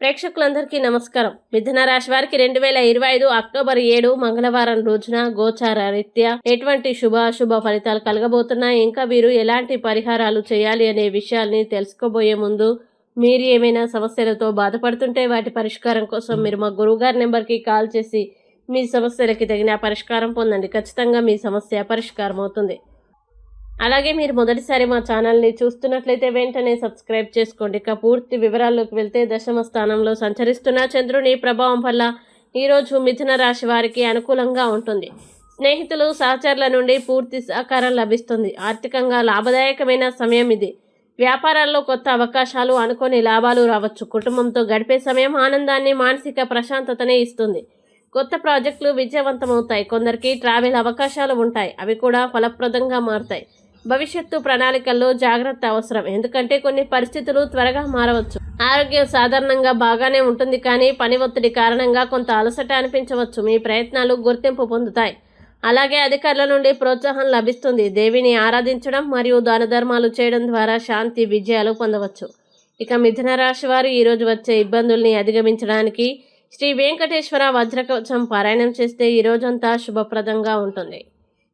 ప్రేక్షకులందరికీ నమస్కారం. మిథున రాశి వారికి రెండు వేల ఇరవై ఐదు అక్టోబర్ ఏడు మంగళవారం రోజున గోచార రీత్యా ఎటువంటి శుభ అశుభ ఫలితాలు కలగబోతున్నాయి? ఇంకా వీరు ఎలాంటి పరిహారాలు చేయాలి అనే విషయాల్ని తెలుసుకోబోయే ముందు మీరు ఏమైనా సమస్యలతో బాధపడుతుంటే వాటి పరిష్కారం కోసం మీరు మా గురువుగారి నెంబర్కి కాల్ చేసి మీ సమస్యలకి తగిన పరిష్కారం పొందండి. ఖచ్చితంగా మీ సమస్య పరిష్కారం అవుతుంది అలాగే మీరు మొదటిసారి మా ఛానల్ని చూస్తున్నట్లయితే వెంటనే సబ్స్క్రైబ్ చేసుకోండి. ఇక పూర్తి వివరాల్లోకి వెళ్తే దశమ స్థానంలో సంచరిస్తున్న చంద్రుని ప్రభావం వల్ల ఈరోజు మిథున రాశి వారికి అనుకూలంగా ఉంటుంది. స్నేహితులు సహచరుల నుండి పూర్తి సహకారం లభిస్తుంది. ఆర్థికంగా లాభదాయకమైన సమయం ఇది. వ్యాపారాల్లో కొత్త అవకాశాలు అనుకోని లాభాలు రావచ్చు. కుటుంబంతో గడిపే సమయం ఆనందాన్ని మానసిక ప్రశాంతతనే ఇస్తుంది. కొత్త ప్రాజెక్టులు విజయవంతమవుతాయి. కొందరికి ట్రావెల్ అవకాశాలు ఉంటాయి. అవి కూడా ఫలప్రదంగా మారుతాయి. భవిష్యత్తు ప్రణాళికల్లో జాగ్రత్త అవసరం. ఎందుకంటే కొన్ని పరిస్థితులు త్వరగా మారవచ్చు. ఆరోగ్యం సాధారణంగా బాగానే ఉంటుంది కానీ పని ఒత్తిడి కారణంగా కొంత అలసట అనిపించవచ్చు. మీ ప్రయత్నాలు గుర్తింపు పొందుతాయి. అలాగే అధికారుల నుండి ప్రోత్సాహం లభిస్తుంది. దేవిని ఆరాధించడం మరియు దాన ధర్మాలు చేయడం ద్వారా శాంతి విజయాలు పొందవచ్చు. ఇక మిథున రాశి వారు ఈరోజు వచ్చే ఇబ్బందుల్ని అధిగమించడానికి శ్రీ వెంకటేశ్వర వజ్రకవచం పారాయణం చేస్తే ఈ రోజంతా శుభప్రదంగా ఉంటుంది.